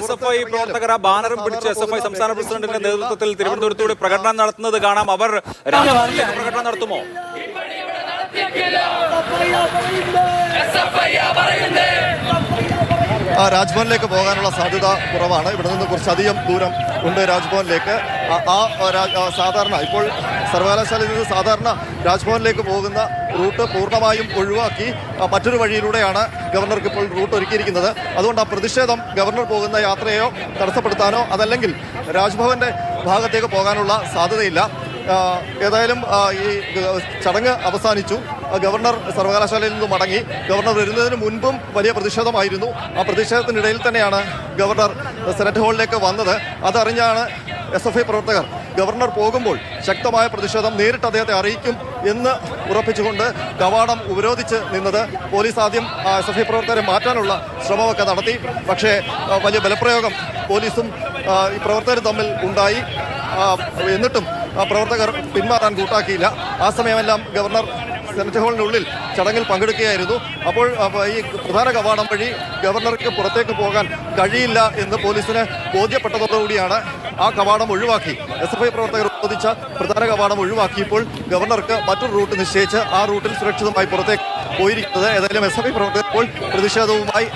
S F I പ്രവർത്തകർ ആ ബാനറും പിടിച്ച് എസ് എഫ് ഐ സംസ്ഥാന പ്രസിഡന്റിന്റെ നേതൃത്വത്തിൽ തിരുവനന്തപുരത്തൂടെ പ്രകടനം നടത്തുന്നത് കാണാം. അവർ രാജ്ഭവനിലേക്ക് പ്രകടനം നടത്തുമോ? ആ രാജ്ഭവനിലേക്ക് പോകാനുള്ള സാധ്യത കുറവാണ്. ഇവിടെ നിന്ന് കുറച്ചധികം ദൂരം ഉണ്ട് രാജ്ഭവനിലേക്ക്. ആ- സാധാരണ. ഇപ്പോൾ സർവകലാശാലയിൽ നിന്ന് സാധാരണ രാജ്ഭവനിലേക്ക് പോകുന്ന റൂട്ട് പൂർണമായും ഒഴിവാക്കി മറ്റൊരു വഴിയിലൂടെയാണ് ഗവർണർക്ക് ഇപ്പോൾ റൂട്ട് ഒരുക്കിയിരിക്കുന്നത്. അതുകൊണ്ട് ആ പ്രതിഷേധം ഗവർണർ പോകുന്ന യാത്രയോ തടസ്സപ്പെടുത്താനോ അതല്ലെങ്കിൽ രാജ്ഭവന്റെ ഭാഗത്തേക്ക് പോകാനുള്ള സാധ്യതയില്ല. ഏതായാലും ഈ ചടങ്ങ് അവസാനിച്ചു. ഗവർണർ സർവകലാശാലയിൽ നിന്ന് മടങ്ങി. ഗവർണർ വരുന്നതിന് മുൻപും വലിയ പ്രതിഷേധമായിരുന്നു. ആ പ്രതിഷേധത്തിനിടയിൽ തന്നെയാണ് ഗവർണർ സെനറ്റ് ഹാളിലേക്ക് വന്നത്. അതറിഞ്ഞാണ് എസ് എഫ് ഐ പ്രവർത്തകർ ഗവർണർ പോകുമ്പോൾ ശക്തമായ പ്രതിഷേധം നേരിട്ട് അദ്ദേഹത്തെ അറിയിക്കും എന്ന് ഉറപ്പിച്ചുകൊണ്ട് കവാടം ഉപരോധിച്ച് നിന്നത് പോലീസ് ആദ്യം എസ് എഫ് ഐ പ്രവർത്തകരെ മാറ്റാനുള്ള ശ്രമമൊക്കെ നടത്തി. പക്ഷേ വലിയ ബലപ്രയോഗം പോലീസും ഈ പ്രവർത്തകർ തമ്മിൽ ഉണ്ടായി. എന്നിട്ടും പ്രവർത്തകർ പിന്മാറാൻ കൂട്ടാക്കിയില്ല. ആ സമയമെല്ലാം ഗവർണർ സെനറ്റ് ഹാളിനുള്ളിൽ ചടങ്ങിൽ പങ്കെടുക്കുകയായിരുന്നു. അപ്പോൾ ഈ പ്രധാന കവാടം വഴി ഗവർണർക്ക് പുറത്തേക്ക് പോകാൻ കഴിയില്ല എന്ന് പോലീസിന് ബോധ്യപ്പെട്ടതോടുകൂടിയാണ് ആ കവാടം ഒഴിവാക്കി. എസ് എഫ് ഐ പ്രവർത്തകർ ചോദിച്ച പ്രധാന കവാടം ഒഴിവാക്കിയപ്പോൾ ഗവർണർക്ക് മറ്റൊരു റൂട്ട് നിശ്ചയിച്ച് ആ റൂട്ടിൽ സുരക്ഷിതമായി പുറത്തേക്ക് പോയിരിക്കുന്നത്. ഏതായാലും എസ് എഫ് ഐ പ്രവർത്തകർ ഇപ്പോൾ പ്രതിഷേധവുമായി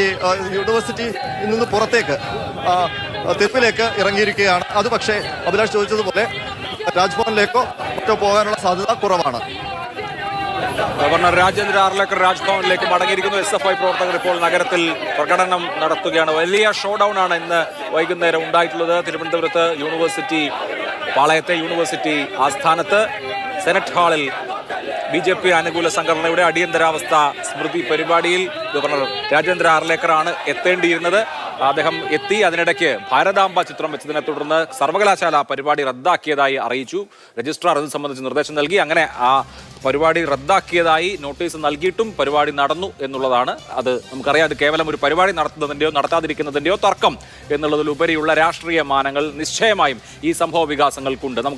ഈ യൂണിവേഴ്സിറ്റി നിന്ന് പുറത്തേക്ക് ആ, തെരുവിലേക്ക് ഇറങ്ങിയിരിക്കുകയാണ്. അത് പക്ഷേ അഭിലാഷ് ചോദിച്ചതുപോലെ രാജ്ഭവനിലേക്കോ മറ്റോ പോകാനുള്ള സാധ്യത കുറവാണ്. ഗവർണർ രാജേന്ദ്ര ആർലേക്കർ രാജ്ഭവനിലേക്ക് മടങ്ങിയിരിക്കുന്നു. എസ് എഫ് ഐ പ്രവർത്തകർ ഇപ്പോൾ നഗരത്തിൽ പ്രകടനം നടത്തുകയാണ്. വലിയ ഷോ ഡൗൺ ആണ് ഇന്ന് വൈകുന്നേരം ഉണ്ടായിട്ടുള്ളത്. തിരുവനന്തപുരത്ത് യൂണിവേഴ്സിറ്റി പാളയത്തെ യൂണിവേഴ്സിറ്റി ആസ്ഥാനത്ത് സെനറ്റ് ഹാളിൽ ബി ജെ പി അനുകൂല സംഘടനയുടെ അടിയന്തരാവസ്ഥ സ്മൃതി പരിപാടിയിൽ ഗവർണർ രാജേന്ദ്ര ആർലേക്കറാണ് എത്തേണ്ടിയിരുന്നത്. അദ്ദേഹം എത്തി. അതിനിടയ്ക്ക് ഭാരതാംബ ചിത്രം വെച്ചതിനെ തുടർന്ന് സർവകലാശാല പരിപാടി റദ്ദാക്കിയതായി അറിയിച്ചു. രജിസ്ട്രാർ ഇത് സംബന്ധിച്ച് നിർദ്ദേശം നൽകി. അങ്ങനെ ആ പരിപാടി റദ്ദാക്കിയതായി നോട്ടീസ് നൽകിയിട്ടും പരിപാടി നടന്നു എന്നുള്ളതാണ്. അത് നമുക്കറിയാം അത് കേവലം ഒരു പരിപാടി നടത്തുന്നതിന്റെയോ നടത്താതിരിക്കുന്നതിന്റെയോ തർക്കം എന്നുള്ളതിലുപരിയുള്ള രാഷ്ട്രീയ മാനങ്ങൾ നിശ്ചയമായും ഈ സംഭവ വികാസങ്ങൾക്കുണ്ട് നമുക്ക്